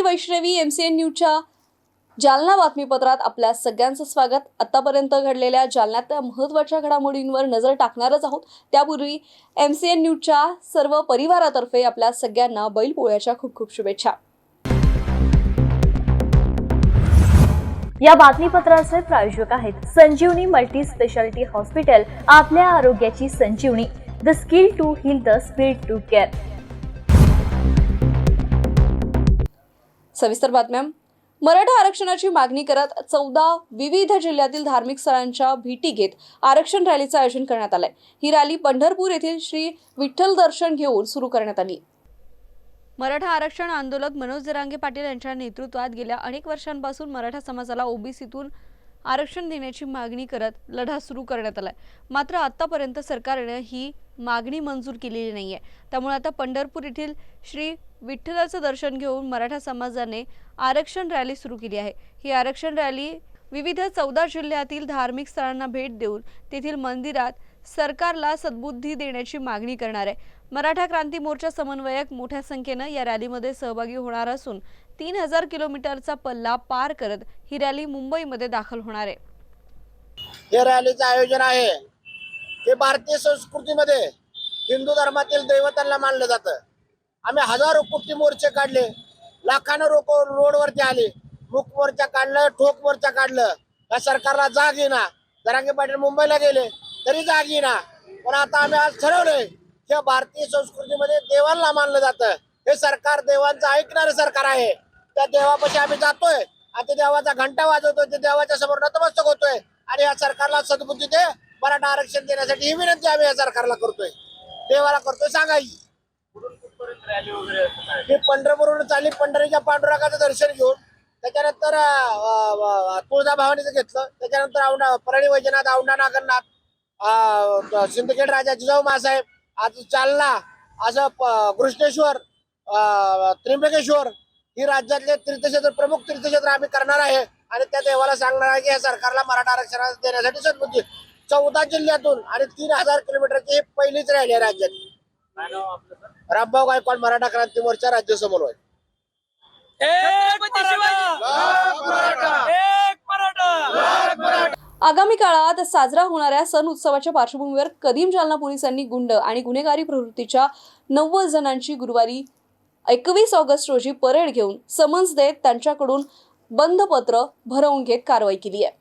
मी Vaishnavi M C N न्यूजच्या जालना बातमीपत्रात आपल्या सगळ्यांचं स्वागत. आतापर्यंत घडलेल्या जालन्यातल्या महत्त्वाच्या घडामोडींवर नजर टाकणारच आहोत. त्यापूर्वी एम सी एन न्यूजच्या सर्व परिवारातर्फे आपल्या सगळ्यांना बैलपोळ्याच्या खूप खूप शुभेच्छा. या बातमीपत्राचे प्रायोजक आहेत संजीवनी मल्टी स्पेशालिटी हॉस्पिटल आपल्या आरोग्याची संजीवनी. The skill to heal the speed to care. सविस्तर बातम्या. मराठा आरक्षणाची मागणी करत चौदा विविध जिल्ह्यातील धार्मिक स्थळांच्या भेटी घेत आरक्षण रॅलीचं आयोजन करण्यात आलंय. ही रॅली पंढरपूर येथील श्री विठ्ठल दर्शन घेऊन सुरू करण्यात आली. मराठा आरक्षण आंदोलक मनोज जरांगे पाटील यांच्या नेतृत्वात गेल्या अनेक वर्षांपासून मराठा समाजाला ओबीसीतून आरक्षण देण्याची मागणी करत लढा सुरू करण्यात आलाय. मात्र आतापर्यंत सरकारने ही मागणी मंजूर केलेली नाहीये. त्यामुळे आता पंढरपूर येथील श्री विठ्ठलाचं दर्शन घेऊन मराठा समाजाने आरक्षण रॅली सुरू केली आहे. ही आरक्षण रॅली विविध चौदा जिल्ह्यातील धार्मिक स्थळांना भेट देऊन तेथील मंदिरात सरकारला सद्बुद्धी देण्याची मागणी करणार आहे. मराठा क्रांती मोर्चा समन्वयक मोठ्या संख्येनं या रॅलीमध्ये सहभागी होणार असून तीन हजार किलोमीटरचा पल्ला पार करत ही रॅली मुंबईमध्ये दाखल होणार आहे. हे रॅलीचं आयोजन आहे. हे भारतीय संस्कृतीमध्ये हिंदू धर्मातील दैवतांना मानलं जातं. आम्ही हजारो कोटी मोर्चे काढले. लाखानं रोक रोडवरती आले. मुख मोर्चा काढलं ठोक मोर्चा काढलं. या सरकारला जाग येईना. जरांगे पाटील मुंबईला गेले. तरी जाग ना. पण आता आम्ही आज ठरवलंय की भारतीय संस्कृतीमध्ये देवांना मानलं जातं. हे सरकार देवांचं ऐकणारं सरकार आहे. त्या देवापाशी आम्ही जातोय आणि ते देवाचा घंटा वाजवतोय ते देवाच्या समोर नतमस्तक होतोय. आणि या सरकारला सद्बुद्धी दे मराठा आरक्षण देण्यासाठी ही विनंती आम्ही या सरकारला करतोय. देवाला करतोय सांगाई. मी पंढरपूरवरून चालली पंढरीच्या पांडुरागाचं दर्शन घेऊन. त्याच्यानंतर तुळजा अं, घेतलं. त्याच्यानंतर औंढा परळी वैजनाथ औंढा नागरनाथ. सिंदखेड राजा जिजाऊ मासाहेब आज चालना असं कृष्णेश्वर अं, त्र्यंबकेश्वर ही राज्यातले तीर्थक्षेत्र प्रमुख तीर्थक्षेत्र आम्ही करणार आहे. आणि त्या देवाला सांगणार आहे की या सरकारला मराठा आरक्षण देण्यासाठी सद्बुद्धी चौदा जिल्ह्यातून आणि तीन हजार किलोमीटरची ही पहिलीच रॅली आहे राज्यात. रामभाऊ गायकवाड मराठा क्रांती मोर्चा राज्य समन्वय एक मराठा! एक मराठा! आगामी काळात साजरा होणाऱ्या सण उत्सवाच्या पार्श्वभूमीवर कदीम जालना पोलिसांनी गुंड आणि गुन्हेगारी प्रवृत्तीच्या नव्वद जणांची गुरुवारी एकवीस ऑगस्ट रोजी परेड घेऊन समन्स देत त्यांच्याकडून बंधपत्र भरवून घेत कारवाई केली आहे.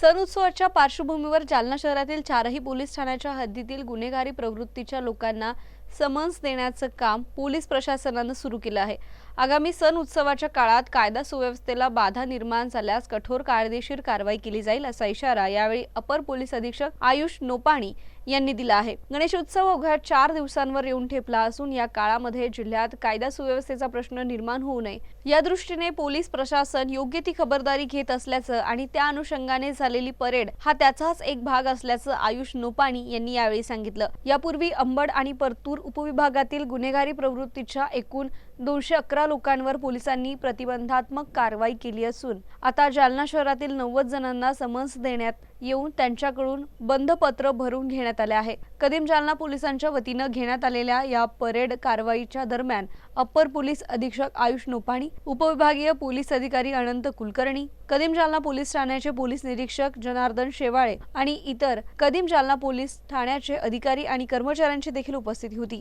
सण उत्सवाच्या पार्श्वभूमीवर जालना शहरातील चारही पोलीस ठाण्याच्या हद्दीतील गुन्हेगारी प्रवृत्तीच्या लोकांना समन्स देण्याचं काम पोलीस प्रशासनानं सुरू केलं आहे. आगामी सण उत्सवाच्या काळात कायदा सुव्यवस्थेला बाधा निर्माण झाल्यास कठोर कायदेशीर कारवाई केली जाईल असा इशारा यावेळी अपर पोलीस अधीक्षक आयुष नोपाणी यांनी दिला आहे. गणेशोत्सव अवघ्या चार दिवसांवर येऊन ठेपला असून या काळामध्ये जिल्ह्यात कायदा सुव्यवस्थेचा प्रश्न निर्माण होऊ नये. या दृष्टीने पोलीस प्रशासन योग्य ती खबरदारी घेत असल्याचं आणि त्या अनुषंगाने झालेली परेड हा त्याचाच एक भाग असल्याचं आयुष नोपाणी यांनी यावेळी सांगितलं. यापूर्वी अंबड आणि परतूर उपविभागातील गुन्हेगारी प्रवृत्तीच्या एकूण दोनशे अकरा लोकांवर पोलिसांनी प्रतिबंधात्मक कारवाई केली असून आता जालना शहरातील नव्वद जणांना समन्स देण्यात येऊन त्यांच्याकडून बंधपत्र भरून घेण्यात आले आहे. कदीम जालना पोलिसांच्या वतीनं घेण्यात आलेल्या या परेड कारवाईच्या दरम्यान अप्पर पोलीस अधीक्षक आयुष नोपाणी उपविभागीय पोलीस अधिकारी अनंत कुलकर्णी कदीम जालना पोलीस ठाण्याचे पोलीस निरीक्षक जनार्दन शेवाळे आणि इतर कदीम जालना पोलीस ठाण्याचे अधिकारी आणि कर्मचाऱ्यांची देखील उपस्थिती होती.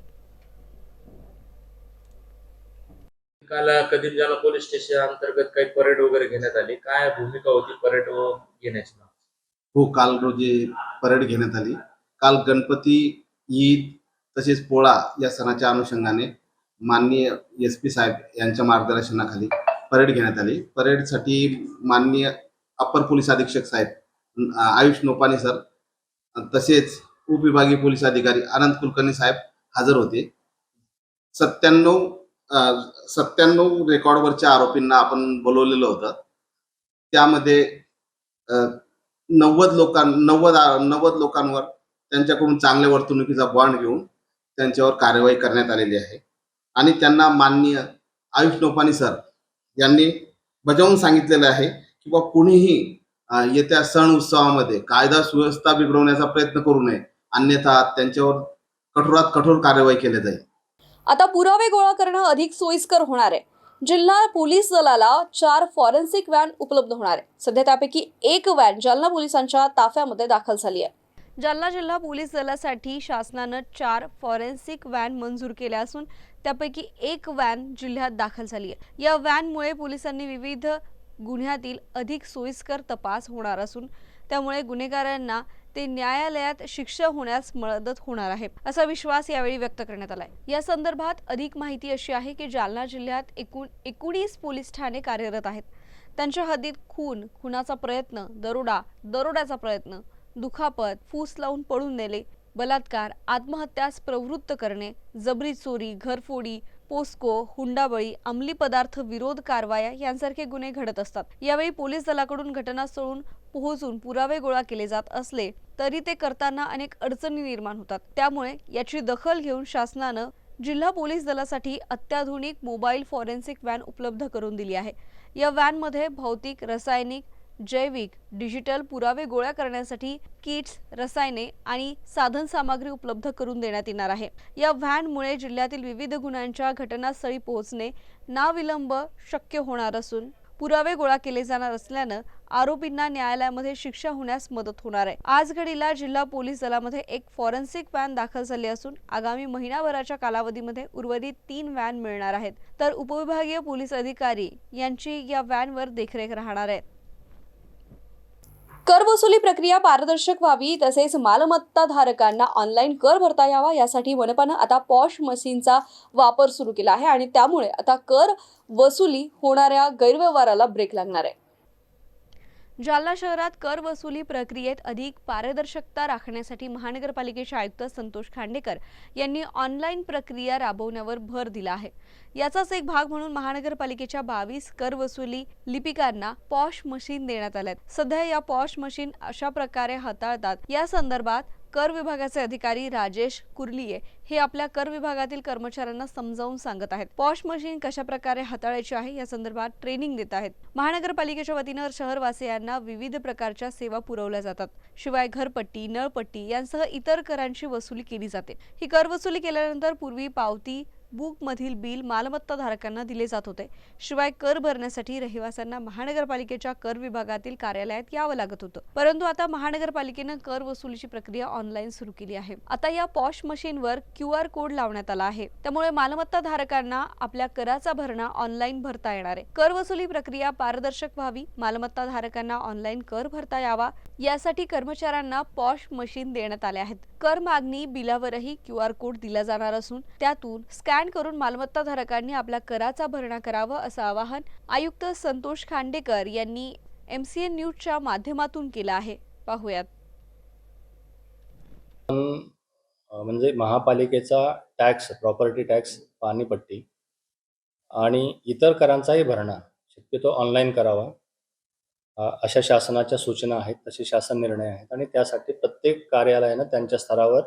काल कदीम पोलीस स्टेशन अंतर्गत काही परेड वगैरे घेण्यात आली? काय भूमिका होती परेड घेण्याची? हो काल रोजी परेड घेण्यात आली. काल गणपती ईद तसेच पोळा या सणाच्या अनुषंगाने माननीय एस पी साहेब यांच्या मार्गदर्शनाखाली परेड घेण्यात आली. परेडसाठी माननीय अप्पर पोलीस अधीक्षक साहेब आयुष नोपानी सर तसेच उपविभागीय पोलीस अधिकारी अनंत कुलकर्णी साहेब हजर होते. सत्त्याण्णव सत्त्याण्णव रेकॉर्डवरच्या आरोपींना आपण बोलवलेलं होतं. त्यामध्ये नव्वद लोकां नव्वद नव्वद लोकांवर त्यांच्याकडून चांगल्या वर्तणुकीचा बॉन्ड घेऊन त्यांच्यावर कार्यवाही करण्यात आलेली आहे. आणि त्यांना माननीय आयुष नोपानी सर यांनी बजावून सांगितलेलं आहे की बा कुणीही येत्या सण उत्सवामध्ये कायदा सुव्यवस्था बिघडवण्याचा प्रयत्न करू नये. अन्यथा त्यांच्यावर कठोरात कठोर कार्यवाही केली जाईल. आता पुरावे गोळा करणं अधिक सोयीस्कर होणार आहे. जिल्हा पोलीस दलाला चार फॉरेन्सिक व्हॅन उपलब्ध होणार आहे. सध्या त्यापैकी एक व्हॅन जालना पोलिसांच्या ताफ्यामध्ये दाखल झाली आहे. जालना जिल्हा पोलीस दलासाठी शासनानं चार फॉरेन्सिक व्हॅन मंजूर केल्या असून त्यापैकी एक व्हॅन जिल्ह्यात दाखल झाली आहे. या व्हॅनमुळे पोलिसांनी विविध गुन्ह्यातील अधिक सोयीस्कर तपास होणार असून त्यामुळे गुन्हेगारांना ते न्यायालयात शिक्षा होण्यास मदत होणार आहे असा विश्वास यावेळी व्यक्त करण्यात आलाय. या संदर्भात अधिक माहिती अशी आहे की जालना जिल्ह्यात एकूण एकोणीस पोलीस ठाणे कार्यरत आहेत. त्यांच्या हद्दीत खून खुनाचा प्रयत्न दरोडा दरोड्याचा प्रयत्न दुखापत फूस लावून पळून नेले बलात्कार आत्महत्यास प्रवृत्त करणे जबरी चोरी घरफोडी पोस्को हुंडाबळी अंमली पदार्थ विरोध कारवाया यांसारखे गुन्हे घडत असतात. यावेळी पोलीस दलाकडून घटना सोडून पोहोचून पुरावे गोळा केले जात असले तरी ते करताना अनेक अडचणी निर्माण होतात. त्यामुळे याची दखल घेऊन शासनानं जिल्हा पोलीस दलासाठी अत्याधुनिक मोबाईल फॉरेन्सिक व्हॅन उपलब्ध करून दिली आहे. या व्हॅनमध्ये भौतिक रासायनिक जैविक डिजिटल पुरावे गोळा करण्यासाठी किट्स रसायने आणि साधन सामग्री उपलब्ध करून देण्यात येणार आहे. या व्हॅनमुळे जिल्ह्यातील विविध गुन्ह्यांच्या घटनास्थळी पोहोचणे नाविलंब शक्य होणार असून पुरावे गोळा केले जाणार असल्यानं आरोपींना न्यायालयामध्ये शिक्षा होण्यास मदत होणार आहे. आज घडीला जिल्हा पोलीस दलामध्ये एक फॉरेन्सिक व्हॅन दाखल झाली असून आगामी महिनाभराच्या कालावधीमध्ये उर्वरित तीन व्हॅन मिळणार आहेत. तर उपविभागीय पोलीस अधिकारी यांची या व्हॅनवर देखरेख राहणार आहे कर वसुली प्रक्रिया पारदर्शक व्हावी तसेच मालमत्ता धारकांना ऑनलाईन कर भरता यावा यासाठी मनपानं आता पॉश मशीनचा वापर सुरू केला आहे आणि त्यामुळे आता कर वसुली होणाऱ्या गैरव्यवहाराला ब्रेक लागणार आहे. जालना शहरात कर वसुली प्रक्रियेत अधिक पारदर्शकता राखण्यासाठी महानगरपालिकेचे आयुक्त संतोष खांडेकर यांनी ऑनलाईन प्रक्रिया राबवण्यावर भर दिला आहे. याचाच एक भाग म्हणून महानगरपालिकेच्या बावीस कर वसुली लिपिकांना पॉश मशीन देण्यात आल्यात. सध्या या पॉश मशीन अशा प्रकारे हाताळतात. या संदर्भात कर विभागाचे अधिकारी राजेश कुर्लिये हे आपल्या कर विभागातील कर्मचाऱ्यांना समजावून सांगत आहेत. पॉश मशीन कशा प्रकारे हाताळायची आहे या संदर्भात ट्रेनिंग देत आहेत. महानगरपालिकेच्या वतीनं शहरवासियांना विविध प्रकारच्या सेवा पुरवल्या जातात. शिवाय घरपट्टी नळपट्टी यांसह इतर करांची वसुली केली जाते. ही कर वसुली केल्यानंतर पूर्वी पावती बुकमधील बिल मालमत्ता धारकांना दिले जात होते. शिवाय कर भरण्यासाठी रहिवाशांना महानगरपालिकेच्या कर विभागातील कार्यालयात यावं लागत होतं. परंतु आता महानगरपालिकेनं कर वसुलीची प्रक्रिया ऑनलाईन सुरू केली आहे. आता या पॉश मशीनवर क्यू आर कोड लावण्यात आला आहे. त्यामुळे मालमत्ता धारकांना आपल्या कराचा भरणा ऑनलाईन भरता येणार आहे. कर वसुली प्रक्रिया पारदर्शक व्हावी मालमत्ता धारकांना ऑनलाईन कर भरता यावा यासाठी कर्मचाऱ्यांना पॉश मशीन देण्यात आले आहेत. कर मागणी बिलावरही क्यू आर कोड दिला जाणार असून त्यातून स्कॅन करून मालमत्ता धारकांनी आपल्या कराचा भरणा करावा असं आवाहन आयुक्त संतोष खांडेकर यांनी एम सी न्यूजच्या माध्यमातून केलं आहे. पाहूयात. म्हणजे महापालिकेचा टॅक्स प्रॉपर्टी टॅक्स पाणीपट्टी आणि इतर करांचाही भरणा शक्यतो ऑनलाईन करावा. अशा शासनाच्या सूचना आहेत तसे शासन निर्णय आहेत आणि त्यासाठी प्रत्येक कार्यालयानं त्यांच्या स्तरावर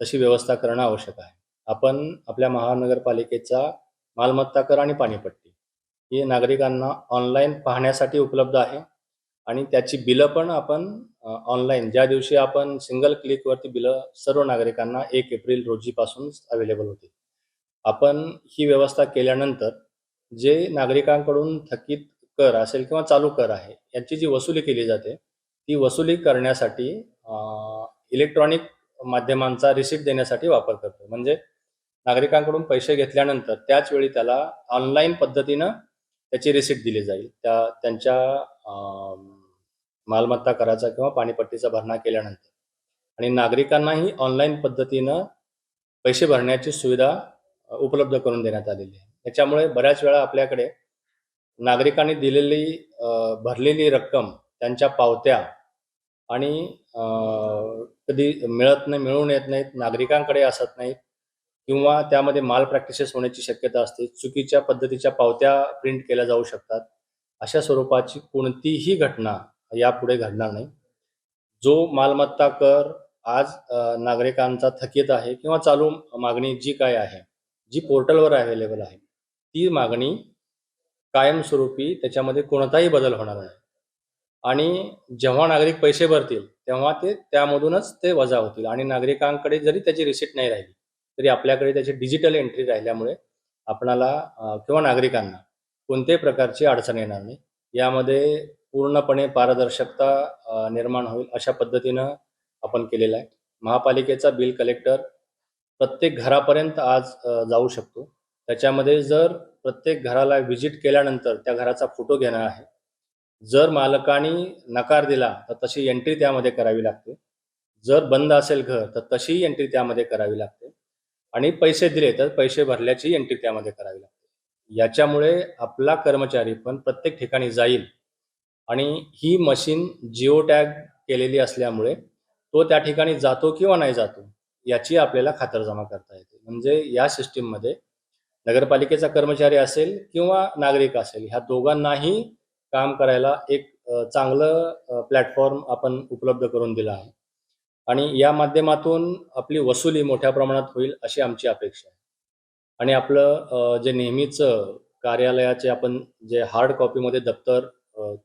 तशी व्यवस्था करणं आवश्यक आहे. आपण आपल्या महानगरपालिकेचा मालमत्ता कर आणि पाणीपट्टी ही नागरिकांना ऑनलाईन पाहण्यासाठी उपलब्ध आहे आणि त्याची बिलं पण आपण ऑनलाईन ज्या दिवशी आपण सिंगल क्लिकवरती बिलं सर्व नागरिकांना एक एप्रिल रोजीपासून अवेलेबल होते आपण ही व्यवस्था केल्यानंतर जे नागरिकांकडून थकीत कर असेल किंवा चालू कर आहे यांची जी वसुली केली जाते ती वसुली करण्यासाठी इलेक्ट्रॉनिक माध्यमांचा रिसिप्ट देण्यासाठी वापर करतो. म्हणजे नागरिकांकडून पैसे घेतल्यानंतर त्याच वेळी त्याला ऑनलाईन पद्धतीनं त्याची रिसिप्ट दिली जाईल. त्या त्यांच्या मालमत्ता कराचा किंवा पाणीपट्टीचा भरणा केल्यानंतर. आणि नागरिकांनाही ऑनलाईन पद्धतीनं पैसे भरण्याची सुविधा उपलब्ध करून देण्यात आलेली आहे. त्याच्यामुळे बऱ्याच वेळा आपल्याकडे नागरिकांनी दिलेली भरलेली रक्कम त्यांच्या पावत्या आणि कधी मिळत नाही मिळून येत नाहीत नागरिकांकडे असत नाहीत किंवा त्यामध्ये माल प्रॅक्टिसेस होण्याची शक्यता असते चुकीच्या पद्धतीच्या पावत्या प्रिंट केल्या जाऊ शकतात अशा स्वरूपाची कोणतीही घटना यापुढे घडणार नाही. जो मालमत्ता कर आज नागरिकांचा थकीत आहे किंवा चालू मागणी जी काय आहे जी पोर्टलवर अवेलेबल आहे ती मागणी कायमस्वरूपी त्याच्यामध्ये कोणताही बदल होणार नाही. आणि जेव्हा नागरिक पैसे भरतील तेव्हा ते त्यामधूनच ते वजा होतील. आणि नागरिकांकडे जरी त्याची रिसिप्ट नाही राहिली तरी आपल्याकडे त्याची डिजिटल एंट्री राहिल्यामुळे आपणाला किंवा नागरिकांना कोणत्याही प्रकारची अडचण येणार नाही. यामध्ये पूर्णपणे पारदर्शकता निर्माण होईल अशा पद्धतीनं आपण केलेलं आहे. महापालिकेचा बिल कलेक्टर प्रत्येक घरापर्यंत आज जाऊ शकतो. त्याच्यामध्ये जर प्रत्येक घराला व्हिजिट केल्यानंतर त्या घराचा फोटो घेणार आहे. जर मालकाने नकार दिला तर तशी एंट्री त्यामध्ये करावी लागते. जर बंद असेल घर तर तशी एंट्री त्यामध्ये करावी लागते. आणि पैसे दिले तर पैसे भरल्याची एंट्री त्यामध्ये करावी लागते. याच्यामुळे आपला कर्मचारी पण प्रत्येक ठिकाणी जाईल. आणि ही मशीन जिओ टॅग केलेली असल्यामुळे तो त्या ठिकाणी जातो किंवा नाही जातो याची आपल्याला खातरजमा करता येते. म्हणजे या सिस्टीममध्ये नगरपालिकेचा कर्मचारी असेल किंवा नागरिक असेल ह्या दोघांनाही काम करायला एक चांगलं प्लॅटफॉर्म आपण उपलब्ध करून दिला आहे. आणि या माध्यमातून आपली वसुली मोठ्या प्रमाणात होईल अशी आमची अपेक्षा आहे. आणि आपलं जे नेहमीचं कार्यालयाचे आपण जे हार्ड कॉपीमध्ये दप्तर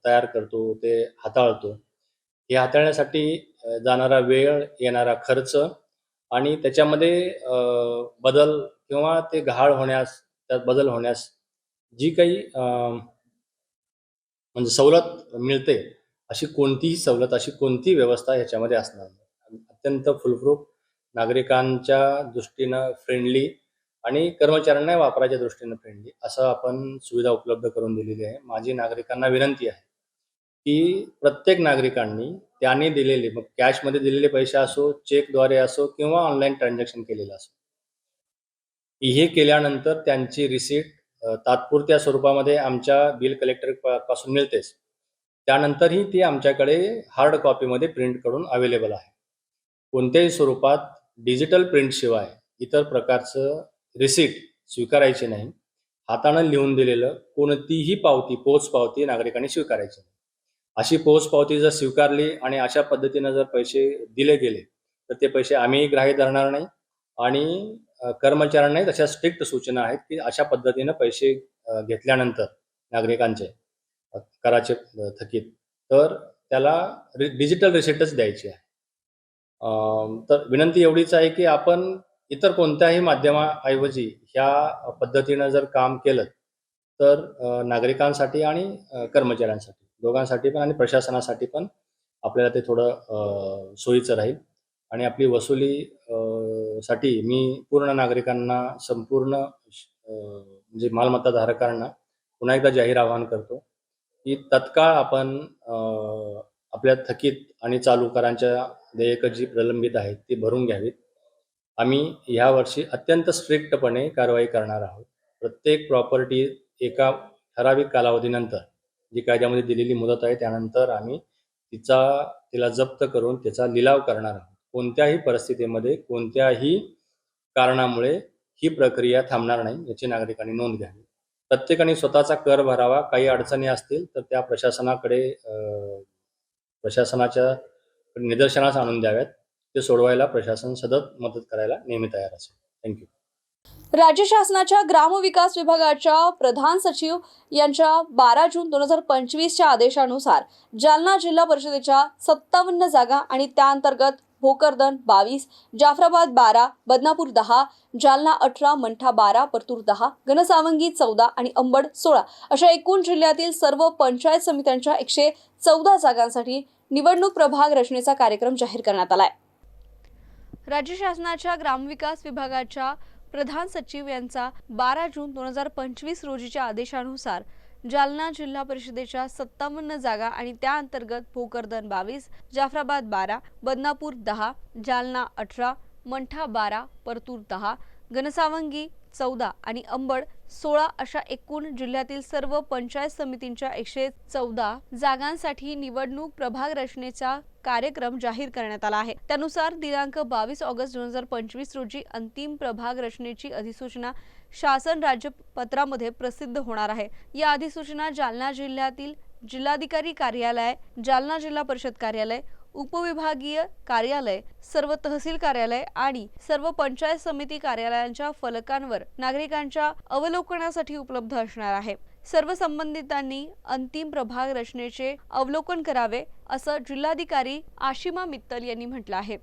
तयार करतो ते हाताळतो हे हाताळण्यासाठी जाणारा वेळ येणारा खर्च आणि त्याच्यामध्ये बदल किंवा ते गहाळ होण्यास त्यात बदल होण्यास जी काही म्हणजे सवलत मिळते अशी कोणतीही सवलत अशी कोणतीही व्यवस्था ह्याच्यामध्ये असणार नाही. अत्यंत फुलप्रूफ नागरिकांच्या दृष्टीनं फ्रेंडली आणि कर्मचाऱ्यांना वापराच्या दृष्टीनं फ्रेंडली असं आपण सुविधा उपलब्ध करून दिलेली आहे. माझी नागरिकांना विनंती आहे की प्रत्येक नागरिकांनी त्याने दिलेले मग कॅशमध्ये दिलेले पैसे असो चेकद्वारे असो किंवा ऑनलाईन ट्रान्झॅक्शन केलेलं असो हे केल्यानंतर त्यांची रिसीट तात्पुरत्या स्वरूपामध्ये आमच्या बिल कलेक्टरपासून मिळतेच. त्यानंतरही ती आमच्याकडे हार्ड कॉपीमध्ये प्रिंट करून अवेलेबल आहे. कोणत्याही स्वरूपात डिजिटल प्रिंटशिवाय इतर प्रकारचं रिसीट स्वीकारायची नाही. हातानं लिहून दिलेलं कोणतीही पावती पोच पावती नागरिकांनी स्वीकारायची नाही. अशी पोच पावती जर स्वीकारली आणि अशा पद्धतीनं जर पैसे दिले गेले तर ते पैसे आम्हीही ग्राह्य धरणार नाही आणि कर्मचाऱ्यांनाही तशा स्ट्रिक्ट सूचना आहेत की अशा पद्धतीनं पैसे घेतल्यानंतर नागरिकांचे कराचे थकीत. तर त्याला रि डिजिटल रिसिटच द्यायची आहे. तर विनंती एवढीच आहे की आपण इतर कोणत्याही माध्यमाऐवजी ह्या पद्धतीनं जर काम केलं तर नागरिकांसाठी आणि कर्मचाऱ्यांसाठी दोघांसाठी पण आणि प्रशासनासाठी पण आपल्याला ते थोडं सोयीचं राहील. आणि आपली वसुली साठी मी पूर्ण नागरिकांना संपूर्ण म्हणजे मालमत्ता धारकांना पुन्हा एकदा जाहीर आवाहन करतो की तत्काळ आपण आपल्या थकीत आणि चालू करांच्या देयकं जी प्रलंबित आहेत ती भरून घ्यावीत. आम्ही ह्या वर्षी अत्यंत स्ट्रिक्टपणे कारवाई करणार आहोत. प्रत्येक प्रॉपर्टी एका ठराविक कालावधीनंतर जी कायद्यामध्ये दिलेली मुदत आहे त्यानंतर आम्ही तिचा तिला जप्त करून त्याचा लिलाव करणार आहोत. कोणत्याही परिस्थितीमध्ये कोणत्याही कारणामुळे ही प्रक्रिया थांबणार नाही याची नागरिकांनी नोंद घ्यावी. प्रत्येकाने स्वतःचा कर भरावा काही अडचणी असतील तर त्या प्रशासनाकडे प्रशासनाच्या निदर्शनास आणून द्याव्यात. ते सोडवायला प्रशासन सतत मदत करायला नेहमी तयार असेल. थँक्यू राज्य शासनाच्या ग्रामविकास विभागाच्या प्रधान सचिव यांच्या बारा जून दोन हजार पंचवीसच्या आदेशानुसार जालना जिल्हा परिषदेच्या सत्तावन्न जागा आणि त्याअंतर्गत भोकरदन बावीस जाफराबाद बारा बदनापूर दहा जालना अठरा मंठा बारा परतूर दहा घनसावंगी चौदा आणि अंबड सोळा अशा एकूण जिल्ह्यातील सर्व पंचायत समित्यांच्या एकशे चौदा जागांसाठी निवडणूक प्रभाग रचनेचा कार्यक्रम जाहीर करण्यात आलाय. राज्य शासनाच्या ग्रामविकास विभागाच्या प्रधान सचिव यांचा बारा जून दोन हजार पंचवीस रोजीच्या आदेशानुसार जालना जिल्हा परिषदेच्या सत्तावन्न जागा आणि त्या अंतर्गत भोकरदन बावीस जाफराबाद बारा बदनापूर दहा जालना अठरा मंठा बारा परतूर दहा घनसावंगी चौदा आणि अंबड सोळा अशा एकूण जिल्ह्यातील सर्व पंचायत समितींच्या एकशे चौदा जागांसाठी निवडणूक प्रभाग रचनेचा कार्यक्रम जाहीर करण्यात आला आहे. त्यानुसार दिनांक बावीस ऑगस्ट दोन हजार पंचवीस रोजी अंतिम प्रभाग रचनेची अधिसूचना शासन राज्यपत्रामध्ये प्रसिद्ध होणार आहे. या अधिसूचना जालना जिल्ह्यातील जिल्हाधिकारी कार्यालय जालना जिल्हा परिषद कार्यालय उपविभागीय कार्यालय सर्व तहसील कार्यालय आणि सर्व पंचायत समिती कार्यालयांच्या फलकांवर नागरिकांच्या अवलोकनासाठी उपलब्ध असणार आहे. सर्व संबंधितांनी अंतिम प्रभाग रचनेचे अवलोकन करावे असं जिल्हाधिकारी आशिमा मित्तल यांनी म्हटलं आहे.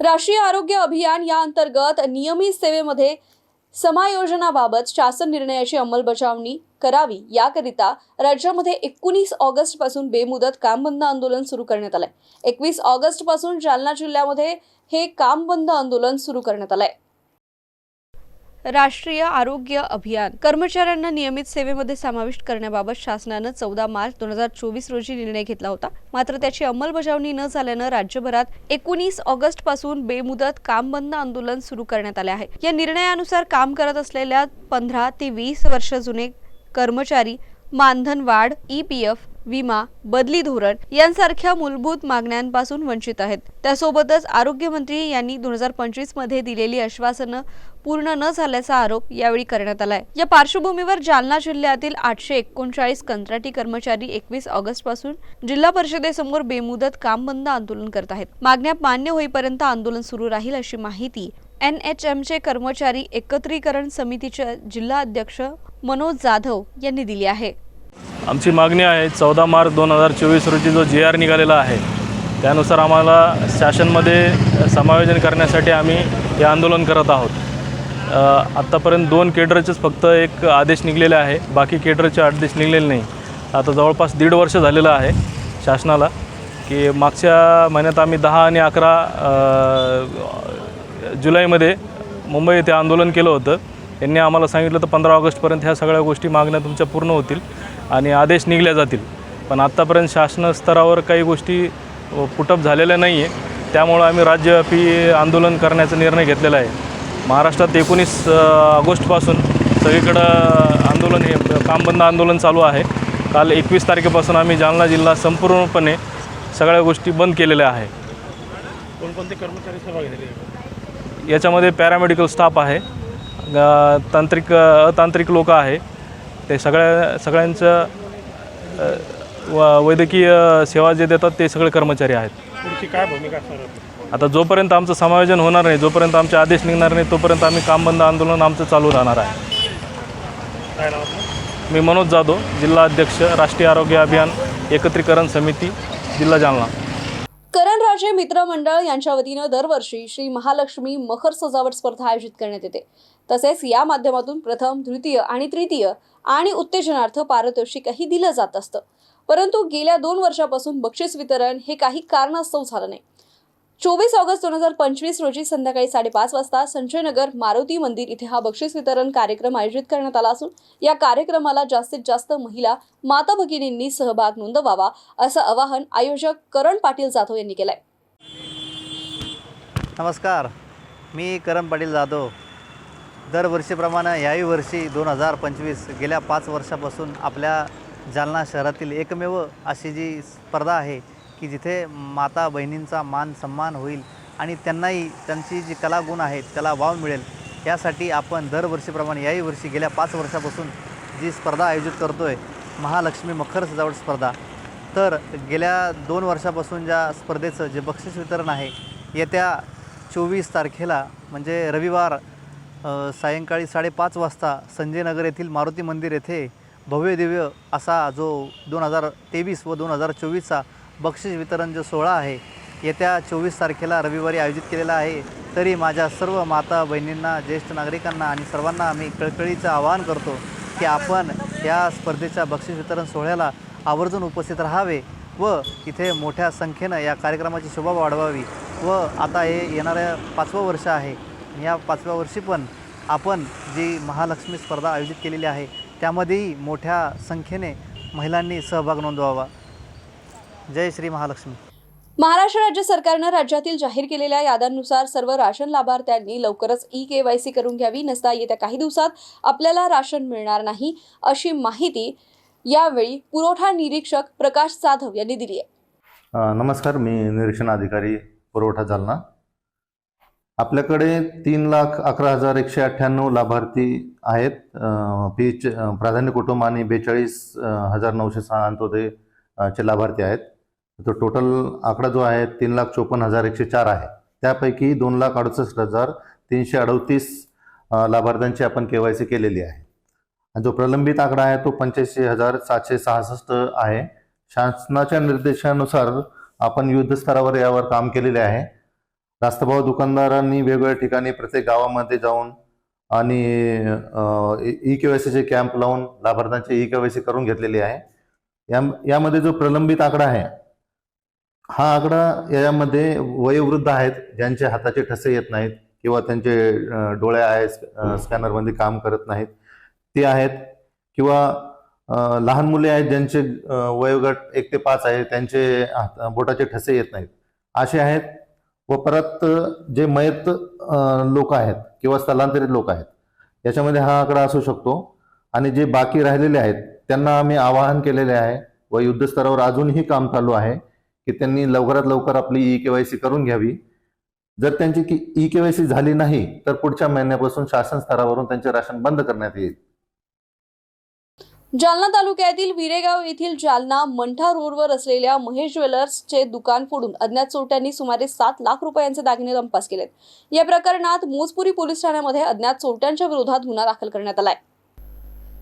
राष्ट्रीय आरोग्य अभियान या अंतर्गत नियमित सेवेमध्ये समायोजनाबाबत शासन निर्णयाची अंमलबजावणी करावी याकरिता राज्यामध्ये एकोणीस ऑगस्टपासून बेमुदत काम बंद आंदोलन सुरू करण्यात आलंय. एकवीस ऑगस्टपासून जालना जिल्ह्यामध्ये हे काम बंद आंदोलन सुरू करण्यात आलंय. राष्ट्रीय आरोग्य अभियान. कर्मचाऱ्यांना नियमित सेवेमध्ये समाविष्ट करण्याबाबत शासनानं चौदा मार्च दोन हजार चोवीस रोजी निर्णय घेतला होता. मात्र त्याची अंमलबजावणी न झाल्यानं राज्यभरात एकोणीस ऑगस्टपासून बेमुदत काम बंद आंदोलन सुरू करण्यात आले आहे. या निर्णयानुसार काम करत असलेल्या पंधरा ते वीस वर्ष जुने कर्मचारी मानधन वाढ ई पी एफ विमा बदली धोरण यांसारख्या मूलभूत मागण्यांपासून वंचित आहेत. त्यासोबतच आरोग्यमंत्री यांनी दोन हजार पंचवीसमध्ये दिलेली आश्वासनं पूर्ण न झाल्याचा आरोप यावेळी करण्यात आलाय. या पार्श्वभूमीवर जालना जिल्ह्यातील आठशे एकोणचाळीस कंत्राटी कर्मचारी एकवीस ऑगस्टपासून जिल्हा परिषदेसमोर बेमुदत काम बंद आंदोलन करत आहेत. मागण्या मान्य होईपर्यंत आंदोलन सुरू राहील अशी माहिती एन एच एमचे कर्मचारी एकत्रीकरण समितीचे जिल्हा अध्यक्ष मनोज जाधव यांनी दिली आहे. आमची मागणी आहे चौदा मार्च दोन हजार चोवीस रोजी जो जी आर निघालेला आहे त्यानुसार आम्हाला शासनमध्ये समायोजन करण्यासाठी आम्ही हे आंदोलन करत आहोत. आत्तापर्यंत दोन केडरचेच फक्त एक आदेश निघलेले आहे बाकी केडरचे आदेश निघलेले नाही. आता जवळपास दीड वर्ष झालेलं आहे शासनाला की मागच्या महिन्यात आम्ही दहा आणि अकरा जुलैमध्ये मुंबई येथे आंदोलन केलं होतं. त्यांनी आम्हाला सांगितलं तर पंधरा ऑगस्टपर्यंत ह्या सगळ्या गोष्टी मागण्या तुमच्या पूर्ण होतील. आणि आदेश निघल्या जातील. पण आत्तापर्यंत शासन स्तरावर काही गोष्टी पुटअप झालेल्या नाही आहे त्यामुळं आम्ही राज्यव्यापी आंदोलन करण्याचा निर्णय घेतलेला आहे. महाराष्ट्रात एकोणीस ऑगस्टपासून सगळीकडं आंदोलन हे काम बंद आंदोलन चालू आहे. काल एकवीस तारखेपासून आम्ही जालना जिल्हा संपूर्णपणे सगळ्या गोष्टी बंद केलेल्या आहे. कोणकोणते कर्मचारी सहभागी झाले याच्यामध्ये पॅरामेडिकल स्टाफ आहे. तांत्रिक अतांत्रिक लोक आहे. ते सगळ्या सगळ्यांचं व- वैद्यकीय सेवा जे देतात ते सगळे कर्मचारी आहेत. पुढची काय भूमिका असणार आता जोपर्यंत आमचं समायोजन होणार नाही जोपर्यंत आमचे आदेश निघणार नाही तोपर्यंत आम्ही काम बंद आंदोलन आमचं चालू राहणार आहे. काय नाव आपलं? मी मनोज जाधव जिल्हा अध्यक्ष राष्ट्रीय आरोग्य अभियान एकत्रीकरण समिती जिल्हा जालना. करणराजे मित्र मंडळ यांच्या वतीनं दरवर्षी श्री महालक्ष्मी मखर सजावट स्पर्धा आयोजित करण्यात येते. तसेच या माध्यमातून प्रथम द्वितीय आणि तृतीय आणि उत्तेजनार्थ पारितोषिकही दिलं जात असतं. परंतु गेल्या दोन वर्षापासून बक्षीस वितरण हे काही कारणास्तव झालं नाही. चोवीस ऑगस्ट दोन हजार पंचवीस रोजी संध्याकाळी साडेपाच वाजता संजयनगर मारुती मंदिर इथे हा बक्षीस वितरण कार्यक्रम आयोजित करण्यात आला असून या कार्यक्रमाला जास्तीत जास्त महिला माता भगिनींनी सहभाग नोंदवावा असं आवाहन आयोजक करण पाटील जाधव यांनी केलंय. नमस्कार. मी करण पाटील जाधव. दरवर्षीप्रमाणे याही वर्षी दोन हजार पंचवीस गेल्या पाच वर्षापासून आपल्या जालना शहरातील एकमेव अशी जी स्पर्धा आहे की जिथे माता बहिणींचा मान सन्मान होईल आणि त्यांनाही त्यांची जी कलागुण आहेत त्याला वाव मिळेल यासाठी आपण दरवर्षीप्रमाणे याही वर्षी गेल्या पाच वर्षापासून जी स्पर्धा आयोजित करतो आहे महालक्ष्मी मखर सजावट स्पर्धा तर गेल्या दोन वर्षापासून ज्या स्पर्धेचं जे बक्षीस वितरण आहे येत्या चोवीस तारखेला म्हणजे रविवार सायंकाळी साडेपाच वाजता संजयनगर येथील मारुती मंदिर येथे भव्य दिव्य असा जो दोन हजार तेवीस व दोन हजार चोवीसचा बक्षीस वितरण जो सोहळा आहे येत्या चोवीस तारखेला रविवारी आयोजित केलेला आहे. तरी माझ्या सर्व माता बहिणींना ज्येष्ठ नागरिकांना आणि सर्वांना आम्ही कळकळीचं आवाहन करतो की आपण या स्पर्धेच्या बक्षीस वितरण सोहळ्याला आवर्जून उपस्थित राहावे व इथे मोठ्या संख्येनं या कार्यक्रमाची शोभा वाढवावी व आता हे येणारं पाचवं वर्ष आहे. या पाचव्या वर्षी पण आपण जी महालक्ष्मी स्पर्धा आयोजित केलेली आहे त्यामध्येही मोठ्या संख्येने महिलांनी सहभाग नोंदवावा. जय श्री महालक्ष्मी. महाराष्ट्र राज्य सरकारनं राज्यातील जाहीर केलेल्या याद्यांनुसार सर्व राशन लाभार्थ्यांनी लवकरच ई के वाय सी करून घ्यावी नसता येत्या काही दिवसात आपल्याला राशन मिळणार नाही अशी माहिती यावेळी पुरवठा निरीक्षक प्रकाश जाधव यांनी दिली आहे. नमस्कार मी निरीक्षण अधिकारी पुरवठा जालना. आपल्याकडे तीन लाख अकरा हजार एकशे अठ्ठ्याण्णव लाभार्थी आहेत. अ, पीच प्राधान्य कुटुंब आणि बेचाळीस हजार नऊशे सहा अंत्योदय चे लाभार्थी आहेत. तो टोटल आकडा जो आहे तीन लाख चोपन्न हजार एकशे चार आहे. त्यापैकी दोन लाख अडुसष्ट हजार तीनशे अडतीस लाभार्थ्यांची आपण के वाय सी केलेली आहे. आणि जो प्रलंबित आकडा आहे तो पंच्याऐंशी हजार सातशे सहासष्ट आहे. शासनाच्या निर्देशानुसार आपण युद्धस्तरावर यावर काम केलेले आहे. रास्तभाव दुकानदारांनी वेगवेगळ्या ठिकाणी प्रत्येक गावामध्ये जाऊन आणि ई केवायसीचे कॅम्प लावून लाभार्थ्यांचे ई केवायसी करून घेतलेली आहे. या यामध्ये जो प्रलंबित आकडा आहे हा आकडा यामध्ये वयोवृद्ध आहेत ज्यांचे हाताचे ठसे येत नाहीत किंवा त्यांचे डोळे आहे स्कॅनरमध्ये काम करत नाहीत. ते आहेत किंवा लहान मुले आहेत ज्यांचे वयोगट एक ते पाच आहे त्यांचे हात बोटाचे ठसे येत नाहीत. असे आहेत व परत जे मयत लोक आहेत किंवा स्थलांतरित लोक आहेत याच्यामध्ये हा आकडा असू शकतो. आणि जे बाकी राहिलेले आहेत त्यांना आम्ही आवाहन केलेले आहे व युद्धस्तरावर अजूनही काम चालू आहे की त्यांनी लवकरात लवकर आपली ई के वाय सी करून घ्यावी. जर त्यांची ई के वाय सी झाली नाही तर पुढच्या महिन्यापासून शासन स्तरावरून त्यांचे राशन बंद करण्यात येईल. जालना तालुक्यातील विरेगाव येथील जालना मंठा रोडवर असलेल्या महेश ज्वेलर्सचे दुकान फोडून अज्ञात चोरट्यांनी सुमारे सात लाख रुपयांचे दागिने लंपास केलेत. या प्रकरणात मोजपुरी पोलीस ठाण्यामध्ये अज्ञात चोरट्यांच्या विरोधात गुन्हा दाखल करण्यात आलाय.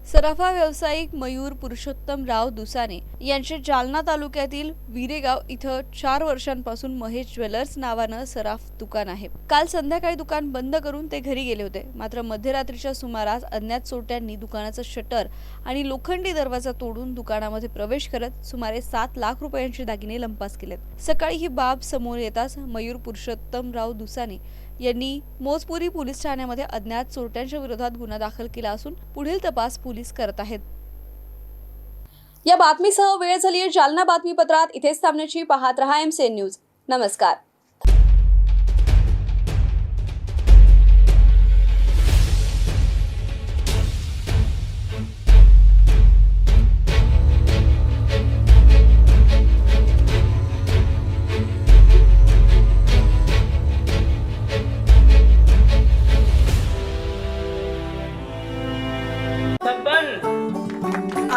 सराफा व्यावसायिक मयूर पुरुषोत्तमराव दुसाने यांचे जालना तालुक्यातील विरेगाव इथं चार वर्षांपासून महेश ज्वेलर्स नावानं सराफ दुकान आहे. काल संध्याकाळी दुकान बंद करून ते घरी गेले होते. मात्र मध्यरात्रीच्या सुमारास अज्ञात चोरट्यांनी दुकानाचं शटर आणि लोखंडी दरवाजा तोडून दुकानामध्ये प्रवेश करत सुमारे सात लाख रुपयांचे दागिने लंपास केलेत. सकाळी ही बाब समोर येताच मयूर पुरुषोत्तमराव दुसाने यांनी मोजपुरी पोलीस ठाण्यामध्ये अज्ञात चोरट्यांच्या विरोधात गुन्हा दाखल केला असून पुढील तपास पोलीस करत आहेत. या बातमीसह वेळ झाली आहे जालना बातमीपत्रात. इथेच थांबण्याची पाहत रहा एम सी न्यूज नमस्कार.